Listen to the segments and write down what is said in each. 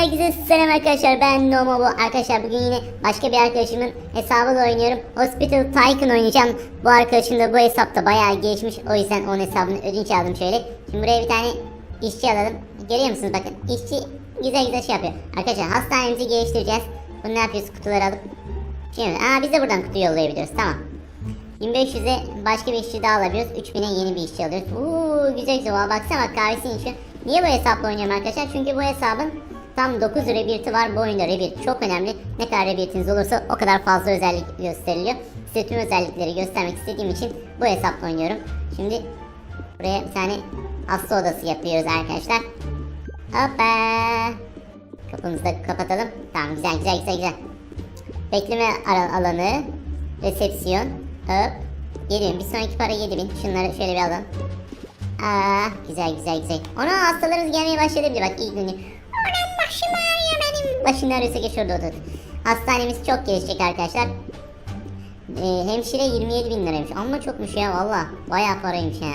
herkese selam arkadaşlar. Ben Nomo bu. Arkadaşlar bugün yine başka bir arkadaşımın hesabıyla oynuyorum. Hospital Tycoon oynayacağım. Bu arkadaşım da bu hesapta bayağı geçmiş o yüzden onun hesabını ödünç aldım şöyle. Şimdi buraya bir tane işçi alalım. Görüyor musunuz? Bakın işçi güzel güzel şey yapıyor. Arkadaşlar hastanemizi geliştireceğiz. Bunu ne yapıyoruz? Kutuları alıp Şimdi aa biz de buradan kutu yollayabiliyoruz. Tamam. 1500'e başka bir işçi daha alabiliyoruz. 3000'e yeni bir işçi alıyoruz. Uuu güzel güzel. Baksana bak kahvesinin içi. Niye bu hesapla oynuyorum arkadaşlar? Çünkü bu hesabın tam 9 rebirti var. Bu oyunda rebirti çok önemli. Ne kadar rebirtiniz olursa o kadar fazla özellik gösteriliyor. Size tüm özellikleri göstermek istediğim için bu hesapla oynuyorum. Şimdi buraya bir tane hasta odası yapıyoruz arkadaşlar. Hoppa. Kapımızı da kapatalım. Tamam güzel güzel güzel güzel. Bekleme al- alanı, resepsiyon, hop. 7000, bir sonraki para 7000. Şunları şöyle bir alalım. Aa, güzel güzel güzel. Ona hastalarımız gelmeye başladı bile bak ilk günü. Başım ağrıyor benim. Başın ağrıyorsa geç orada otur. Hastanemiz çok gelişecek arkadaşlar. Ee, hemşire 27 bin liraymış. Amma çokmuş ya valla. Bayağı paraymış ya.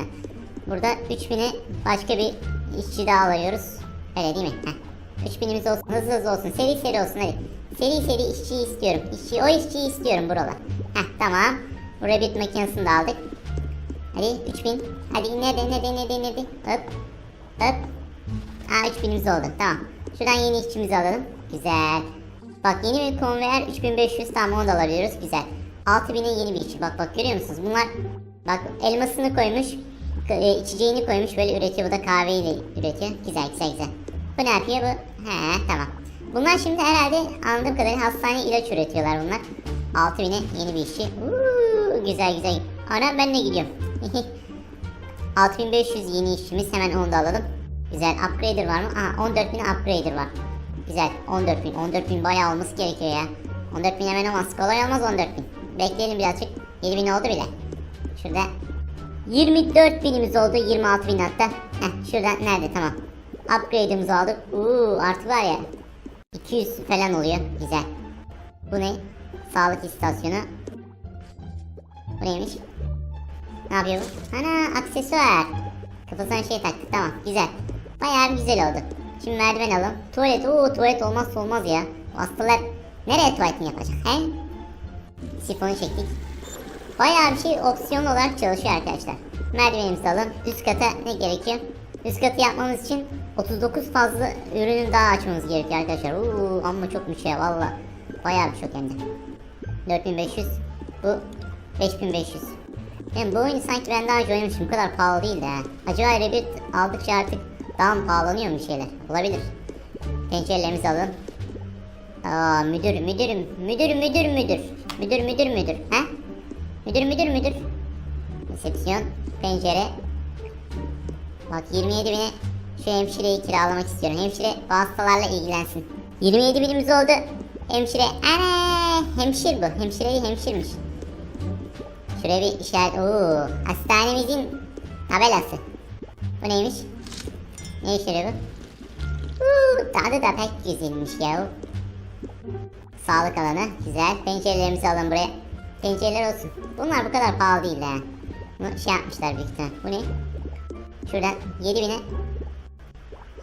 Burada 3000'e başka bir işçi daha alıyoruz. Öyle değil mi? Heh. 3000'imiz olsun. Hızlı hızlı olsun. Seri seri olsun hadi. Seri seri işçiyi istiyorum. İşçi, o işçiyi istiyorum buralar. Heh tamam. Buraya bir makinesini de aldık. Hadi 3000. Hadi nerede nerede nerede nerede? Hop. Hop. Aa 3000'imiz oldu. Tamam. Şuradan yeni işçimizi alalım. Güzel. Bak yeni bir konveyer 3500 tamam onu da alabiliyoruz. Güzel. 6000'e yeni bir işçi. Bak bak görüyor musunuz? Bunlar bak elmasını koymuş. e, içeceğini koymuş. Böyle üretiyor. Bu da kahveyle üretiyor. Güzel güzel güzel. Bu ne yapıyor bu? He tamam. Bunlar şimdi herhalde anladığım kadarıyla hastane ilaç üretiyorlar bunlar. 6000'e yeni bir işçi. Uuu, güzel güzel. Ana ben de gidiyorum. 6500 yeni işçimiz hemen onu da alalım. Güzel upgrader var mı? Aha 14000 upgrader var. Güzel 14000 14000 bayağı olması gerekiyor ya. 14000 hemen olmaz kolay olmaz 14000. Bekleyelim birazcık 7000 oldu bile. Şurada 24 binimiz oldu 26 bin hatta. Heh şuradan nerede tamam. Upgrade'imizi aldık. Uuu artık var ya 200 falan oluyor. Güzel. Bu ne? Sağlık istasyonu. Bu neymiş? Ne yapıyor bu? Ana aksesuar. Kafasına şey taktı tamam güzel. Bayağı bir güzel oldu. Şimdi merdiven alalım. Tuvalet ooo tuvalet olmazsa olmaz ya. Hastalar nereye tuvaletini yapacak he? Sifonu çektik. Bayağı bir şey opsiyon olarak çalışıyor arkadaşlar. Merdivenimizi alalım. Üst kata ne gerekiyor? Üst katı yapmamız için 39 fazla ürünü daha açmamız gerekiyor arkadaşlar. Uuu amma çokmuş ya valla. Bayağı bir çok hem de. 4500. Bu 5500. Yani bu oyunu sanki ben daha önce oynamışım. Bu kadar pahalı değil de. Acaba Rebirth aldıkça artık daha mı pahalanıyor mu şeyler? Olabilir. Pencerelerimizi alalım. Aa müdür müdürüm müdür müdür müdür. Müdür müdür müdür. Ha? Müdür müdür müdür. Resepsiyon. Pencere. Bak 27 bine şu hemşireyi kiralamak istiyorum. Hemşire bu hastalarla ilgilensin. 27 binimiz oldu. Hemşire. Ana hemşir bu. Hemşireyi hemşirmiş. Şuraya bir işaret. Oo, hastanemizin tabelası. Bu neymiş? Ne işe yarıyor bu? Uuu, tadı da pek güzelmiş ya. Sağlık alanı. Güzel. Pencerelerimizi alın buraya. Pencereler olsun. Bunlar bu kadar pahalı değil ha. Bunu şey yapmışlar büyük ihtimal. Bu ne? Şuradan 7000'e.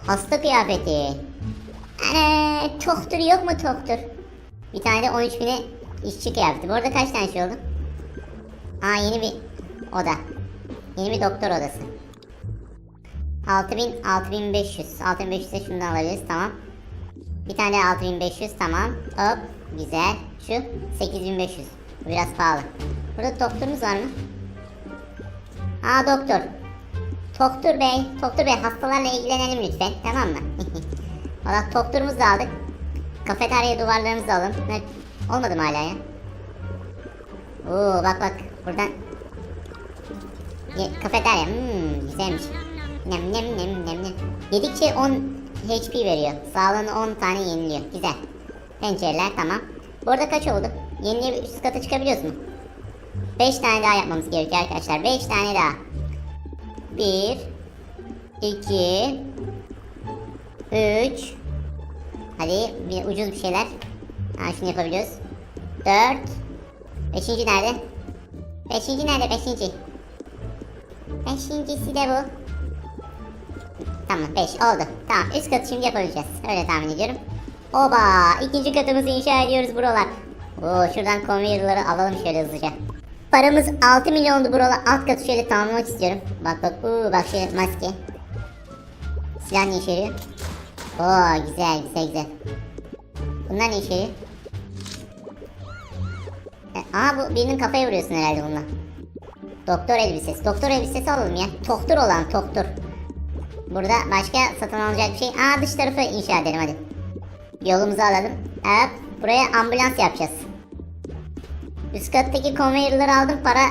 Hasta kıyafeti. Ana, toktur yok mu toktur? Bir tane de 13000'e işçi kıyafeti. Bu arada kaç tane şey oldu? Aa yeni bir oda. Yeni bir doktor odası. 6000 6500. 6500'e şundan alabiliriz tamam. Bir tane de 6500 tamam. Hop güzel. Şu 8500. Bu biraz pahalı. Burada doktorumuz var mı? Aa doktor. Doktor bey, doktor bey hastalarla ilgilenelim lütfen tamam mı? Valla doktorumuzu da aldık. Kafeterya duvarlarımızı alın. Ne? Olmadı mı hala ya? Oo bak bak buradan Ye, kafeterya hmm, güzelmiş. Nem nem nem nem nem. Yedikçe 10 HP veriyor. Sağlığını 10 tane yeniliyor. Güzel. Pencereler tamam. Bu arada kaç oldu? Yenileyip üst kata çıkabiliyoruz mu? 5 tane daha yapmamız gerekiyor arkadaşlar. 5 tane daha. 1 2 3 Hadi bir ucuz bir şeyler. Ha şunu yapabiliyoruz. 4 Beşinci nerede? Beşinci nerede? Beşinci. Beşincisi de bu. Tamam 5 oldu. Tamam üst katı şimdi yapabileceğiz. Öyle tahmin ediyorum. Oba ikinci katımızı inşa ediyoruz buralar. Oo şuradan conveyor'ları alalım şöyle hızlıca. Paramız 6 milyondu buralar. Alt katı şöyle tamamlamak istiyorum. Bak bak uuu bak şöyle maske. Silah ne işe yarıyor? Oo güzel güzel güzel. Bunlar ne işe yarıyor? E, aa bu birinin kafaya vuruyorsun herhalde bununla. Doktor elbisesi. Doktor elbisesi alalım ya. Doktor olan doktor. Burada başka satın alacak bir şey. Aa dış tarafı inşa edelim hadi. Yolumuzu alalım. Evet buraya ambulans yapacağız. Üst kattaki konveyörleri aldım para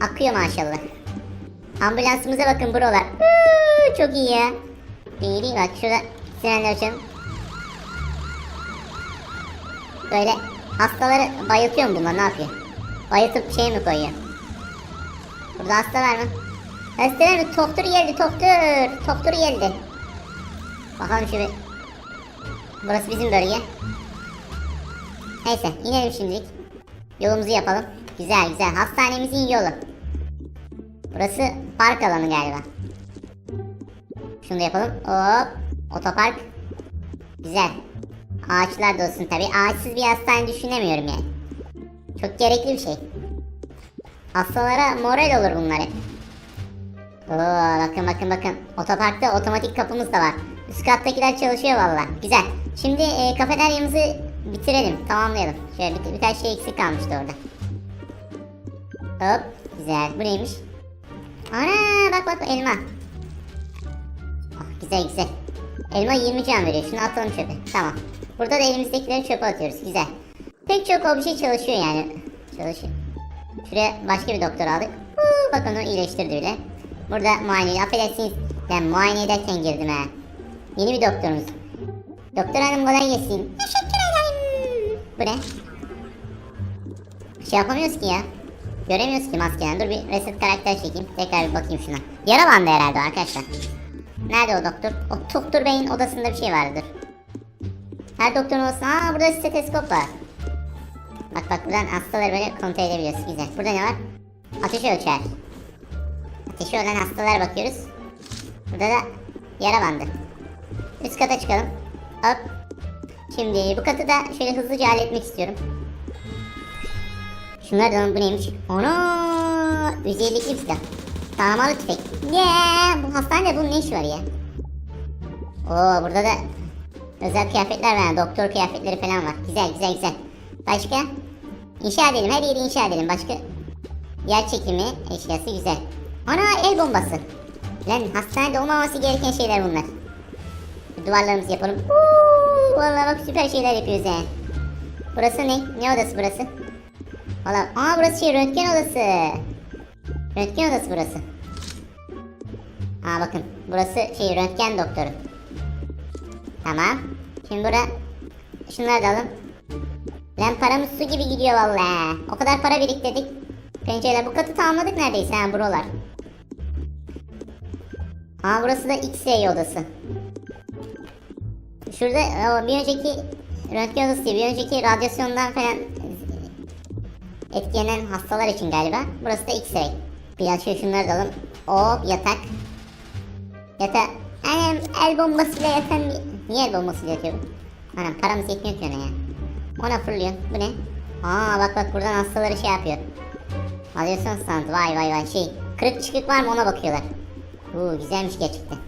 akıyor maşallah. Ambulansımıza bakın buralar. Uuu, çok iyi ya. Değil bak şurada sirenleri açalım. Böyle hastaları bayıltıyor mu bunlar ne yapıyor? Bayıltıp şey mi koyuyor? Burada hasta var mı? Hastalar mı? Doktor geldi doktor. Doktor geldi. Bakalım şöyle. Burası bizim bölge. Neyse inelim şimdilik. Yolumuzu yapalım. Güzel güzel. Hastanemizin yolu. Burası park alanı galiba. Şunu da yapalım. Hop. Otopark. Güzel. Ağaçlar da olsun tabi. Ağaçsız bir hastane düşünemiyorum yani. Çok gerekli bir şey. Hastalara moral olur bunlar hep. Oo, bakın bakın bakın. Otoparkta otomatik kapımız da var. Üst kattakiler çalışıyor valla. Güzel. Şimdi e, kafeteryamızı bitirelim. Tamamlayalım. Şöyle bir, birkaç şey eksik kalmıştı orada. Hop. Güzel. Bu neymiş? Ana bak bak elma. Ah, güzel güzel. Elma 20 can veriyor. Şunu atalım çöpe. Tamam. Burada da elimizdekileri çöpe atıyoruz. Güzel. Pek çok obje çalışıyor yani. Çalışıyor. Şuraya başka bir doktor aldık. Huu, bak onu iyileştirdi bile. Burada muayene affedersiniz. Ben muayene ederken girdim ha. Yeni bir doktorumuz. Doktor hanım kolay gelsin. Teşekkür ederim. Bu ne? Bir şey yapamıyoruz ki ya. Göremiyoruz ki maskeden. Dur bir reset karakter çekeyim. Tekrar bir bakayım şuna. Yara herhalde arkadaşlar. Nerede o doktor? O doktor beyin odasında bir şey vardır. Her doktorun odasında... Aa burada steteskop var. Bak bak buradan hastaları böyle kontrol edebiliyoruz. Güzel. Burada ne var? Ateş ölçer. Ateşi olan hastalara bakıyoruz. Burada da yara bandı. Üst kata çıkalım. Hop. Şimdi bu katı da şöyle hızlıca halletmek istiyorum. Şunlar da bu neymiş? Ana! Özellikli bir silah. Tamalı tüfek. Yeah! Bu hastanede bunun ne işi var ya? Oo burada da özel kıyafetler var. Doktor kıyafetleri falan var. Güzel güzel güzel. Başka? İnşa edelim. Her yeri inşa edelim. Başka? Yer çekimi eşyası güzel. Ana el bombası. Lan hastanede olmaması gereken şeyler bunlar. Duvarlarımızı yapalım. Uuu, vallahi bak süper şeyler yapıyoruz he. Burası ne? Ne odası burası? Valla aa burası şey röntgen odası. Röntgen odası burası. Aa bakın burası şey röntgen doktoru. Tamam. Şimdi bura şunları da alın. Lan paramız su gibi gidiyor vallahi. O kadar para biriktirdik. Pencereler bu katı tamamladık neredeyse ha buralar. Aa burası da X-ray odası. Şurada o, bir önceki röntgen odası değil, bir önceki radyasyondan falan etkilenen hastalar için galiba. Burası da X-ray. Biraz şöyle şunları da alalım. O yatak. Yatak. Anam el bombasıyla yatan bir... Niye el bombasıyla yatıyor bu? Anam paramız yetmiyor ki ona ya. Ona fırlıyor. Bu ne? Aa bak bak buradan hastaları şey yapıyor. Radyasyon standı. Vay vay vay şey. Kırık çıkık var mı ona bakıyorlar. Uuu güzelmiş gerçekten.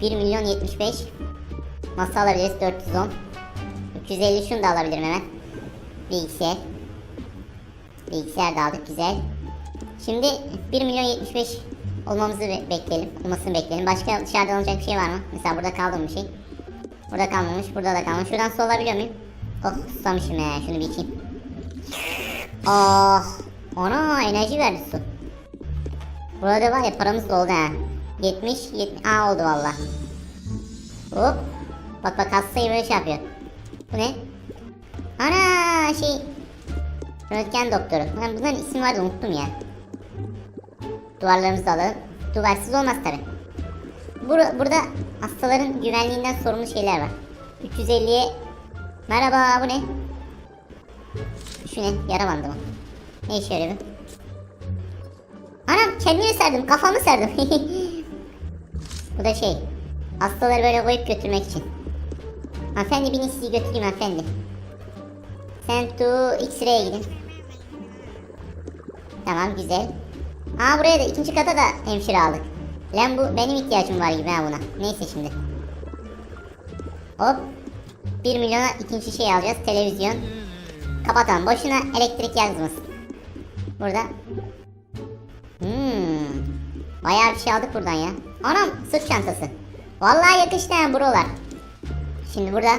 1 milyon 75. Masa alabiliriz 410. 350 şunu da alabilirim hemen. Bilgisayar. Bilgisayar da aldık güzel. Şimdi 1 milyon 75 olmamızı be- bekleyelim. Olmasını bekleyelim. Başka dışarıdan alacak bir şey var mı? Mesela burada kaldı bir şey? Burada kalmamış, burada da kalmamış. Şuradan su alabiliyor muyum? Oh, susamışım ya. Şunu bir içeyim. Oh, ona enerji verdi su. Burada var ya paramız doldu ha. 70, 70, aa oldu valla. Hop. Bak bak hastayı böyle şey yapıyor. Bu ne? Ana şey. Röntgen doktoru. Lan bunların ismi vardı unuttum ya. Duvarlarımızı alalım. Duvarsız olmaz tabi. Bur burada hastaların güvenliğinden sorumlu şeyler var. 350'ye Merhaba bu ne? Şu ne? Yara bandı mı? Ne işe yarıyor bu? Kendimi serdim kafamı serdim. Bu da şey. Hastaları böyle koyup götürmek için. Hanımefendi beni sizi götüreyim hanımefendi. Sen tu X-ray'e gidin. Tamam güzel. Aa buraya da ikinci kata da hemşire aldık. Lan bu benim ihtiyacım var gibi ha buna. Neyse şimdi. Hop. 1 milyona ikinci şey alacağız. Televizyon. Kapatalım. Boşuna elektrik yazmasın. Burada. Hmm. Bayağı bir şey aldık buradan ya. Anam sırt çantası. Vallahi yakıştı ha buralar. Şimdi burada.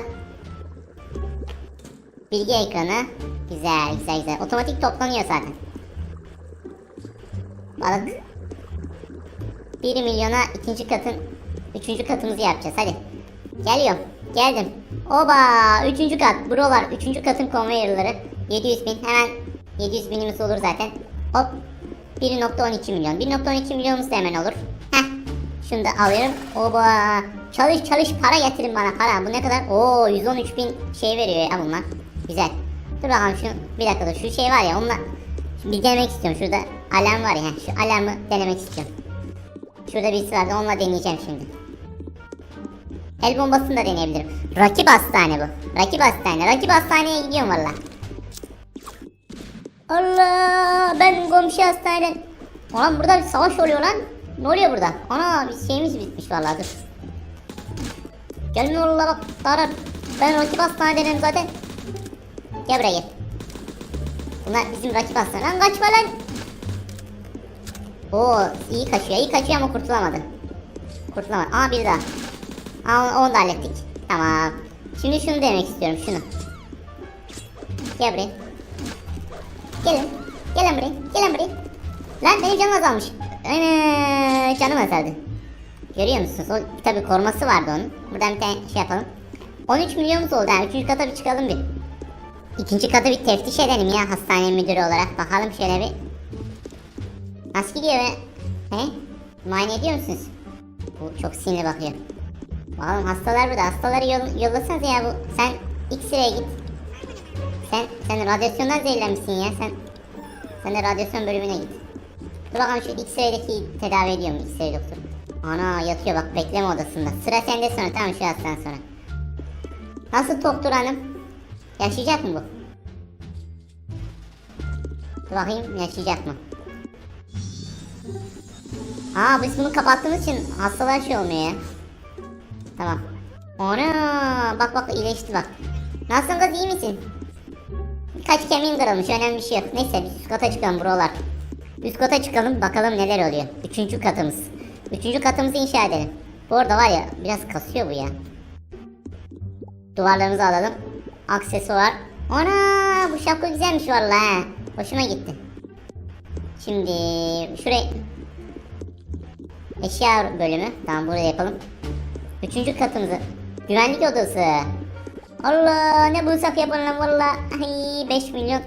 Bilgi ekranı. Güzel güzel güzel. Otomatik toplanıyor zaten. Balık. 1 milyona ikinci katın üçüncü katımızı yapacağız hadi. Geliyorum. Geldim. Oba üçüncü kat. Buralar üçüncü katın konveyörleri. 700 bin hemen 700 binimiz olur zaten. Hop 1.12 milyon. 1.12 milyonumuz da hemen olur. Heh. Şunu da alıyorum. Oba. Çalış çalış para getirin bana para. Bu ne kadar? Oo 113 bin şey veriyor ya bunlar. Güzel. Dur bakalım şu bir dakika dur. Şu şey var ya onunla Şimdi bir denemek istiyorum. Şurada alarm var ya. Şu alarmı denemek istiyorum. Şurada birisi vardı. Onunla deneyeceğim şimdi. El bombasını da deneyebilirim. Rakip hastane bu. Rakip hastane. Rakip hastaneye gidiyorum valla. Allah ben komşu hastaneden. Ulan burada bir savaş oluyor lan. Ne oluyor burada? Ana bir şeyimiz bitmiş valla dur. Gelme oğlum bak Tarar. Ben rakip hastaneden zaten. Gel buraya gel. Bunlar bizim rakip hastane. Lan kaçma lan. Oo iyi kaçıyor iyi kaçıyor ama kurtulamadı. Kurtulamadı. Aa bir daha. Aa onu da hallettik. Tamam. Şimdi şunu demek istiyorum şunu. Gel buraya. Gelin. Gelin buraya. Gelin buraya. Lan benim canım azalmış. Ana canım azaldı. Görüyor musunuz? O tabi koruması vardı onun. Buradan bir tane şey yapalım. 13 milyonumuz oldu. Yani üçüncü kata bir çıkalım bir. İkinci katı bir teftiş edelim ya hastane müdürü olarak. Bakalım şöyle bir. Nasıl gidiyor be? He? Muayene ediyor musunuz? Bu çok sinirli bakıyor. Oğlum hastalar burada. Hastaları yol, yollasanız ya bu. Sen X-ray'e git. Sen sen radyasyondan zehirlenmişsin ya. Sen sen de radyasyon bölümüne git. Dur bakalım şu X-ray'deki tedavi ediyor mu X-ray doktor? Ana yatıyor bak bekleme odasında. Sıra sende sonra tamam şu hastadan sonra. Nasıl doktor hanım? Yaşayacak mı bu? Dur bakayım yaşayacak mı? Aa biz bunu kapattığımız için hastalar şey olmuyor ya. Tamam. Ona bak bak iyileşti bak. Nasılsın kız iyi misin? Birkaç kemiğim kırılmış önemli bir şey yok. Neyse biz üst kata çıkalım buralar. Üst kata çıkalım bakalım neler oluyor. Üçüncü katımız. Üçüncü katımızı inşa edelim. Bu arada var ya biraz kasıyor bu ya. Duvarlarımızı alalım. Aksesuar. Ana bu şapka güzelmiş vallahi. ha. Hoşuma gitti. Şimdi şuraya eşya bölümü. Tamam buraya yapalım. Üçüncü katımızı. Güvenlik odası. Allah ne bulsak yapalım valla. Ay 5 milyon.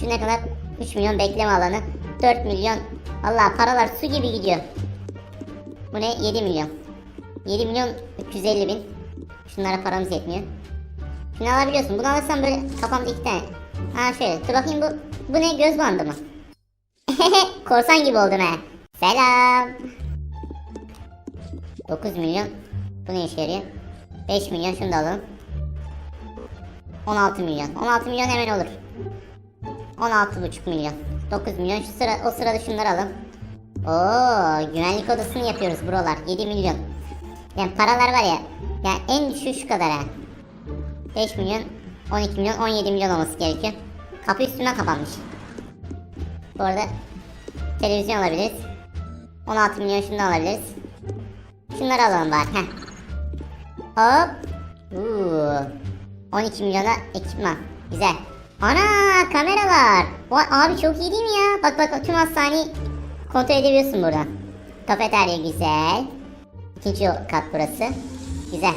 Şu ne kadar? 3 milyon bekleme alanı. 4 milyon. Allah paralar su gibi gidiyor. Bu ne? 7 milyon. 7 milyon 350 bin. Şunlara paramız yetmiyor. Şunu alabiliyorsun. Bunu alırsam böyle kafamda iki tane. Ha şöyle. Dur bakayım bu. Bu ne? Göz bandı mı? Korsan gibi oldum ha. Selam. 9 milyon. Bu ne işe yarıyor? 5 milyon şunu da alalım. 16 milyon. 16 milyon hemen olur. 16,5 milyon. 9 milyon. Şu sıra o sırada şunları alalım. Oo, güvenlik odasını yapıyoruz buralar. 7 milyon. Yani paralar var ya. Yani en düşüğü şu kadar ha. 5 milyon, 12 milyon, 17 milyon olması gerekiyor. Kapı üstüne kapanmış. Bu arada televizyon alabiliriz. 16 milyon şunu alabiliriz. Şunları alalım bari. Heh. Hop. Uuu. 12 milyona ekipman. Güzel. Ana kameralar. Vay abi çok iyi değil mi ya? Bak bak tüm hastaneyi kontrol edebiliyorsun buradan. Kafeterya güzel. İkinci kat burası. Güzel.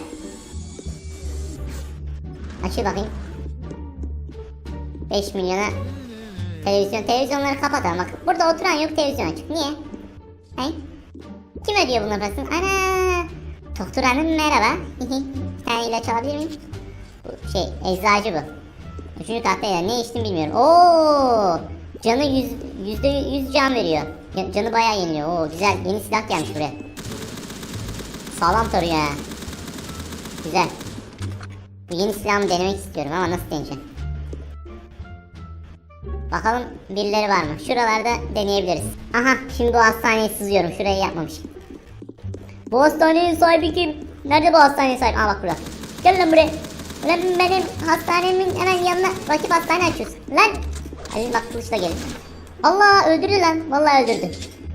Açıl bakayım. 5 milyona televizyon. Televizyonları kapatalım. Bak burada oturan yok televizyon açık. Niye? Hey? Kim ödüyor bunların parasını? Ana! Doktor hanım merhaba. Bir tane ilaç alabilir miyim? Şey eczacı bu. Üçüncü katta ya ne içtim bilmiyorum. Oo! Canı yüz, yüzde yüz can veriyor. Canı bayağı yeniliyor. Oo güzel yeni silah gelmiş buraya. sağlam tarıyor ha. Güzel. Bu yeni silahımı denemek istiyorum ama nasıl deneyeceğim? Bakalım birileri var mı? Şuralarda deneyebiliriz. Aha şimdi bu hastaneye sızıyorum. Şurayı yapmamış. Bu hastanenin sahibi kim? Nerede bu hastanenin sahibi? Aa bak burada. Gel lan buraya. Lan benim hastanemin hemen yanına rakip hastane açıyorsun. Lan. Ali bak kılıçla gelin. Allah öldürdü lan. Vallahi öldürdü.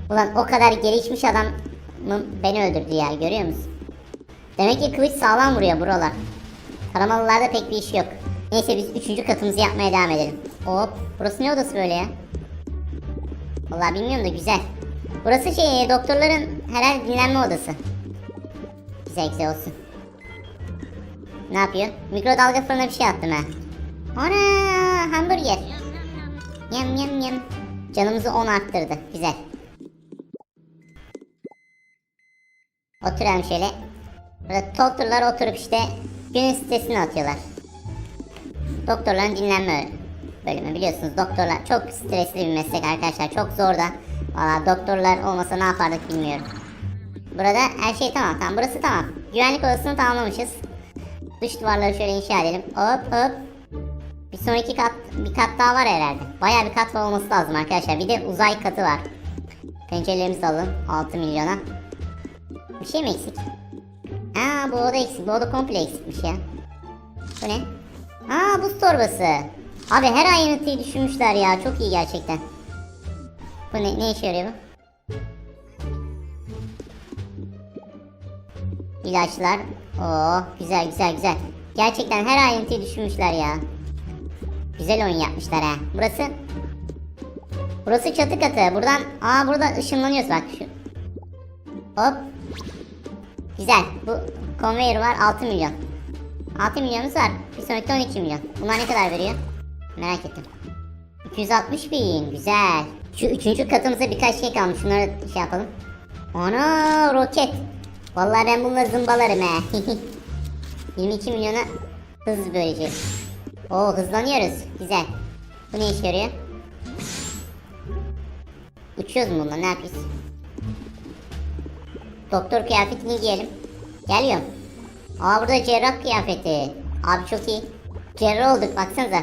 Ulan o kadar gelişmiş adam beni öldürdü ya görüyor musun? Demek ki kılıç sağlam vuruyor buralar. Taramalılarda pek bir iş yok. Neyse biz üçüncü katımızı yapmaya devam edelim. Hop. Burası ne odası böyle ya? Vallahi bilmiyorum da güzel. Burası şey doktorların herhalde dinlenme odası. Güzel güzel olsun. Ne yapıyor? Mikrodalga fırına bir şey attım ha. Ana hamburger. Yem yem yem. Canımızı 10 arttırdı. Güzel. Oturalım şöyle. Burada doktorlar oturup işte günün stresini atıyorlar. Doktorların dinlenme bölümü biliyorsunuz. Doktorlar çok stresli bir meslek arkadaşlar. Çok zor da. Valla doktorlar olmasa ne yapardık bilmiyorum. Burada her şey tamam. Tamam burası tamam. Güvenlik odasını tamamlamışız. Dış duvarları şöyle inşa edelim. Hop hop. Bir sonraki kat, bir kat daha var herhalde. Bayağı bir kat var olması lazım arkadaşlar. Bir de uzay katı var. Pencerelerimizi alalım. 6 milyona. Bir şey mi eksik? Aa bu oda eksik. Bu oda komple eksikmiş ya. Bu ne? Aa buz torbası. Abi her ayrıntıyı düşünmüşler ya. Çok iyi gerçekten. Bu ne, ne işe yarıyor bu? İlaçlar. Oo güzel güzel güzel. Gerçekten her ayrıntıyı düşünmüşler ya. Güzel oyun yapmışlar ha. Burası Burası çatı katı. Buradan aa burada ışınlanıyoruz bak şu. Hop. Güzel. Bu konveyör var 6 milyon. 6 milyonumuz var. Bir sonraki 12 milyon. Bunlar ne kadar veriyor? Merak ettim. 260 bin. Güzel. Şu üçüncü katımıza birkaç şey kalmış. Şunları şey yapalım. Ana roket. Vallahi ben bununla zımbalarım he. 22 milyona hız böleceğiz. Oo hızlanıyoruz. Güzel. Bu ne işe yarıyor? Uçuyoruz mu bununla ne yapıyoruz? Doktor kıyafetini giyelim. Geliyorum. Aa burada cerrah kıyafeti. Abi çok iyi. Cerrah olduk baksanıza.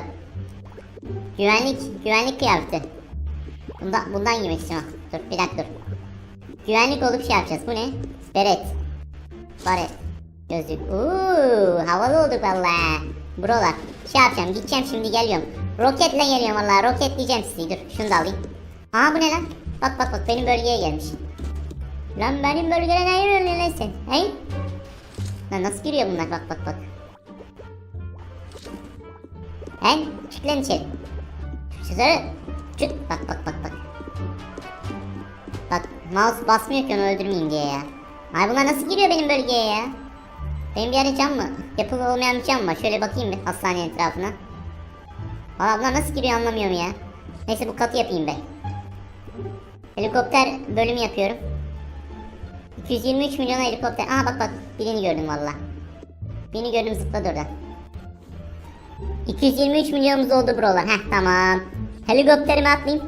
Güvenlik, güvenlik kıyafeti. Bundan, bundan giymek istiyorum. Dur bir dakika dur. Güvenlik olup şey yapacağız. Bu ne? Beret. Baret. Gözlük. Uuu havalı olduk valla. Buralar. Şey yapacağım gideceğim şimdi geliyorum. Roketle geliyorum valla roketleyeceğim sizi. Dur şunu da alayım. Aa bu ne lan? Bak bak bak benim bölgeye gelmiş. Lan benim bölgene ne yürüyorsun lan sen? Hey? Lan nasıl giriyor bunlar bak bak bak. Hen çık lan içeri. Şuraya çık bak bak bak bak. Bak mouse basmıyor ki onu öldürmeyeyim diye ya. Ay bunlar nasıl giriyor benim bölgeye ya? Benim bir yerde mı? Yapılı olmayan bir cam var. Şöyle bakayım bir hastanenin etrafına. Valla bunlar nasıl giriyor anlamıyorum ya. Neyse bu katı yapayım ben. Helikopter bölümü yapıyorum. 223 milyon helikopter. Aa bak bak birini gördüm valla. Birini gördüm zıpladı oradan. 223 milyonumuz oldu buralar. Heh tamam. Helikopterime atlayayım.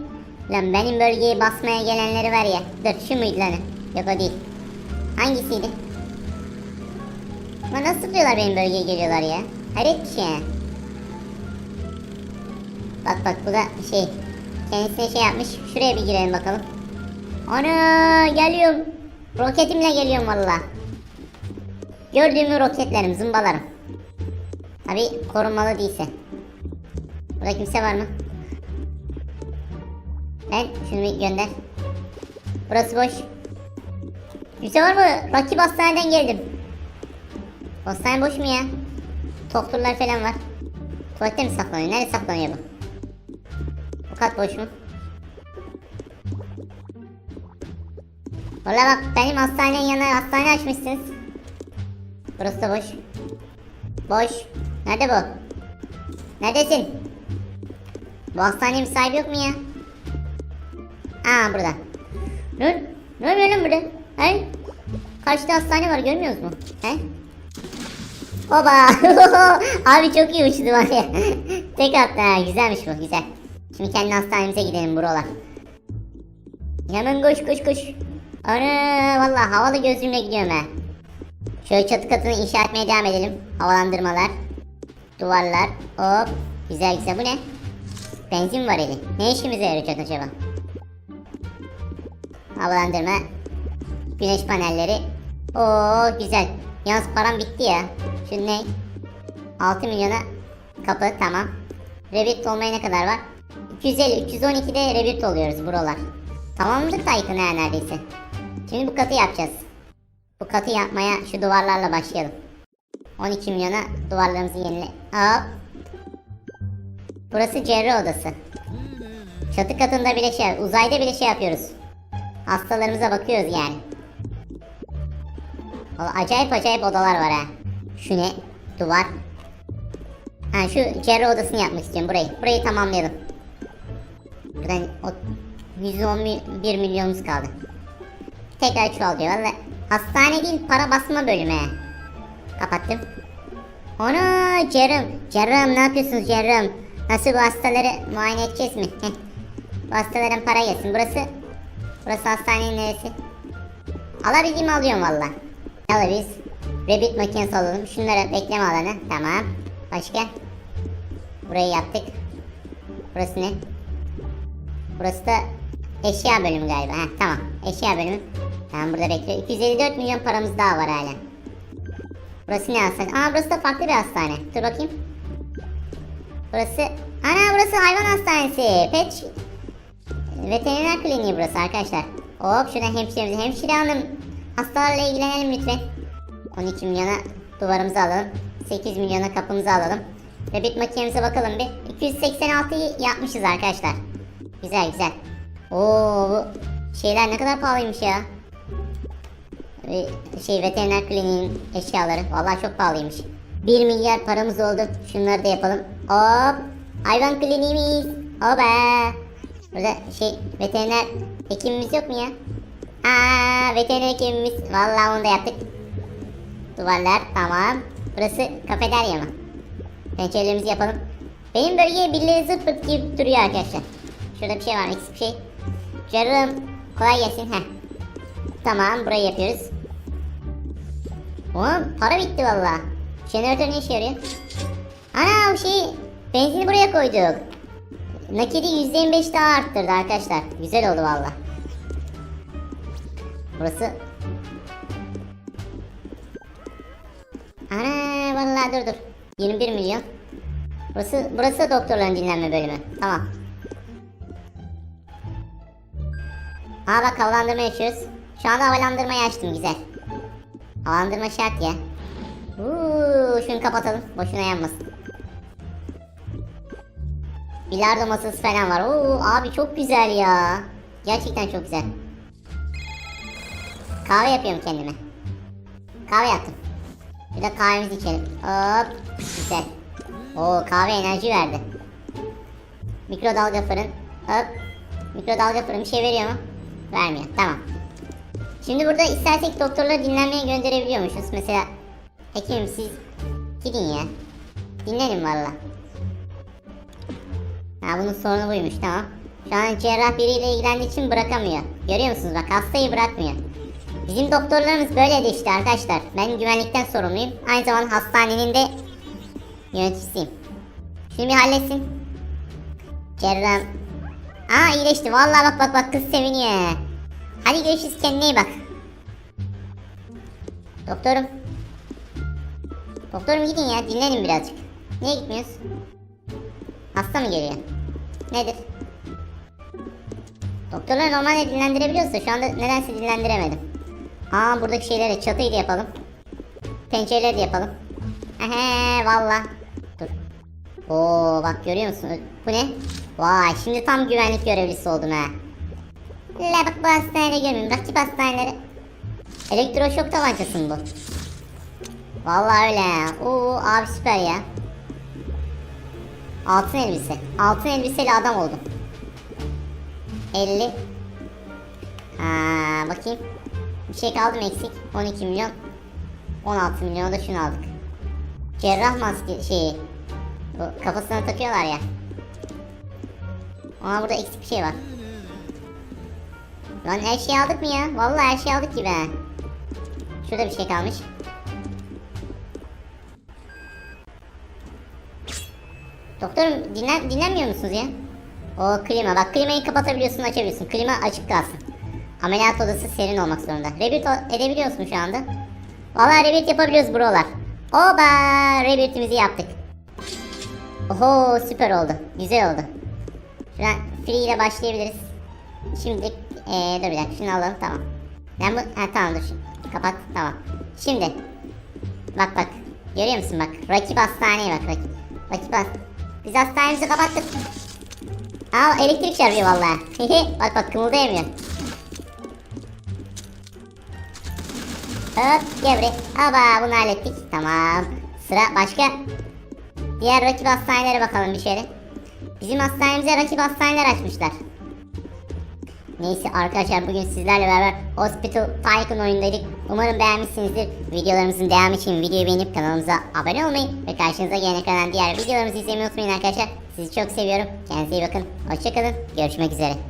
Lan benim bölgeyi basmaya gelenleri var ya. Dur şu muydu lan? Yok o değil. Hangisiydi? Lan nasıl zıplıyorlar benim bölgeye geliyorlar ya? Hayret bir şey. Bak bak bu da şey. Kendisine şey yapmış. Şuraya bir girelim bakalım. Ana geliyorum. Roketimle geliyorum valla. Gördüğümü roketlerim, zımbalarım. Tabi korunmalı değilse. Burada kimse var mı? Ben şunu bir gönder. Burası boş. Kimse var mı? Rakip hastaneden geldim. Hastane boş mu ya? Doktorlar falan var. Tuvalette mi saklanıyor? Nerede saklanıyor bu? Bu kat boş mu? Valla bak benim hastanenin yanına hastane açmışsınız. Burası da boş. Boş. Nerede bu? Neredesin? Bu hastanenin sahibi yok mu ya? Aa burada. Ne? Ne oluyor burada? He? Karşıda hastane var görmüyoruz mu? He? Oba! Abi çok iyi uçtu var ya. Tek attı ha. Güzelmiş bu güzel. Şimdi kendi hastanemize gidelim buralar. Hemen koş koş koş. Ana valla havalı gözlüğümle gidiyorum ha. Şöyle çatı katını inşa etmeye devam edelim. Havalandırmalar. Duvarlar. Hop. Güzel güzel. Bu ne? Benzin var eli. Ne işimize yarayacak acaba? Havalandırma. Güneş panelleri. Oo güzel. Yalnız param bitti ya. Şu ne? 6 milyona kapı tamam. Revit olmaya ne kadar var? 250 312'de revit oluyoruz buralar. Tamamladık da yakın neredeyse. Şimdi bu katı yapacağız. Bu katı yapmaya şu duvarlarla başlayalım. 12 milyona duvarlarımızı yenile. Hop. Burası cerrah odası. Çatı katında bile şey, uzayda bile şey yapıyoruz. Hastalarımıza bakıyoruz yani. Acayip acayip odalar var ha. Şu ne? Duvar. Ha şu cerrah odasını yapmak istiyorum burayı. Burayı tamamlayalım. Buradan o 111 milyonumuz kaldı. Tekrar çoğalıyor valla. Hastane değil para basma bölümü. Kapattım. Ana cerrahım. Cerrahım ne yapıyorsunuz cerrahım? Nasıl bu hastaları muayene edeceğiz mi? Heh. Bu hastaların para gelsin. Burası Burası hastanenin neresi? Alabildiğimi alıyorum valla. Al biz. Rabbit makinesi alalım. Şunlara bekleme alanı. Tamam. Başka? Burayı yaptık. Burası ne? Burası da eşya bölümü galiba. Heh, tamam. Eşya bölümü. Tamam burada bekliyor. 254 milyon paramız daha var hala. Burası ne hastane? Aa burası da farklı bir hastane. Dur bakayım. Burası... Ana burası hayvan hastanesi. Pet... Veteriner kliniği burası arkadaşlar. Hop şuradan hemşiremizi hemşire hanım. Hastalarla ilgilenelim lütfen. 12 milyona duvarımızı alalım. 8 milyona kapımızı alalım. Rabbit makinemize bakalım bir. 286'yı yapmışız arkadaşlar. Güzel güzel. Oo bu şeyler ne kadar pahalıymış ya. Ve şey veteriner kliniğin eşyaları. Vallahi çok pahalıymış. 1 milyar paramız oldu. Şunları da yapalım. Hop. Hayvan kliniğimiz. Hoba. Burada şey veteriner hekimimiz yok mu ya? Aa veteriner hekimimiz. Vallahi onu da yaptık. Duvarlar tamam. Burası kafeterya mı? Pencerelerimizi yapalım. Benim bölgeye birileri zırt pırt gibi duruyor arkadaşlar. Şurada bir şey var mı? Eksik bir şey. Canım kolay gelsin. Heh. Tamam burayı yapıyoruz. Oğlum para bitti valla. Jeneratör ne işe yarıyor? Ana bu şey benzini buraya koyduk. Nakidi %25 daha arttırdı arkadaşlar. Güzel oldu valla. Burası Ana vallahi dur dur. 21 milyon. Burası burası da doktorların dinlenme bölümü. Tamam. Aa bak havalandırma yaşıyoruz. Şu anda havalandırmayı açtım güzel. Havalandırma şart ya. Uuu şunu kapatalım. Boşuna yanmasın. Bilardo masası falan var. Oo abi çok güzel ya. Gerçekten çok güzel. Kahve yapıyorum kendime. Kahve yaptım. Bir de kahvemizi içelim. Hop. Güzel. Oo kahve enerji verdi. Mikrodalga fırın. Hop. Mikrodalga fırın bir şey veriyor mu? Vermiyor. Tamam. Şimdi burada istersek doktorları dinlenmeye gönderebiliyormuşuz. Mesela hekimim siz gidin ya. Dinlenin valla. Ha bunun sorunu buymuş tamam. Şu an cerrah biriyle ilgilendiği için bırakamıyor. Görüyor musunuz bak hastayı bırakmıyor. Bizim doktorlarımız böyleydi işte arkadaşlar. Ben güvenlikten sorumluyum. Aynı zamanda hastanenin de yöneticisiyim. Şimdi bir halletsin. Cerrah. Aa iyileşti. Vallahi bak bak bak kız seviniyor. Hadi görüşürüz kendine iyi bak. Doktorum. Doktorum gidin ya dinlenin birazcık. Niye gitmiyoruz? Hasta mı geliyor? Nedir? Doktorlar normalde dinlendirebiliyorsa şu anda nedense dinlendiremedim. Aa buradaki şeyleri çatıyı da yapalım. Pencereleri de yapalım. Ehe valla. Dur. Oo bak görüyor musun? Bu ne? Vay şimdi tam güvenlik görevlisi oldum ha. La bak bu hastanede görmüyorum. Rakip hastaneleri. Elektroşok tabancası bu? Vallahi öyle. Oo abi süper ya. Altın elbise. Altın elbiseli adam oldum. 50. Ha, bakayım. Bir şey kaldı mı eksik? 12 milyon. 16 milyonu da şunu aldık. Cerrah maske şeyi. Bu kafasına takıyorlar ya. Ama burada eksik bir şey var. Lan her şeyi aldık mı ya? Vallahi her şeyi aldık gibi ha. Şurada bir şey kalmış. Doktorum dinlen dinlenmiyor musunuz ya? O klima. Bak klimayı kapatabiliyorsun açabiliyorsun. Klima açık kalsın. Ameliyat odası serin olmak zorunda. Rebirth o- edebiliyor musun şu anda? Vallahi rebirth yapabiliyoruz brolar. Oba rebirth'imizi yaptık. Oho süper oldu. Güzel oldu. Şuradan free ile başlayabiliriz. Şimdi ee, dur bir dakika şunu alalım tamam. Ben bu ha, tamam dur. Kapat tamam. Şimdi bak bak görüyor musun bak rakip hastaneye bak rakip. Rakip hast Biz hastanemizi kapattık. Aa elektrik çarpıyor vallahi. bak bak kımıldayamıyor. Hop gel buraya. Aba bunu hallettik. Tamam. Sıra başka. Diğer rakip hastanelere bakalım bir şöyle. Bizim hastanemize rakip hastaneler açmışlar. Neyse arkadaşlar bugün sizlerle beraber Hospital Tycoon oyundaydık. Umarım beğenmişsinizdir. Videolarımızın devamı için videoyu beğenip kanalımıza abone olmayı ve karşınıza gelen ekrandan diğer videolarımızı izlemeyi unutmayın arkadaşlar. Sizi çok seviyorum. Kendinize iyi bakın. Hoşçakalın. Görüşmek üzere.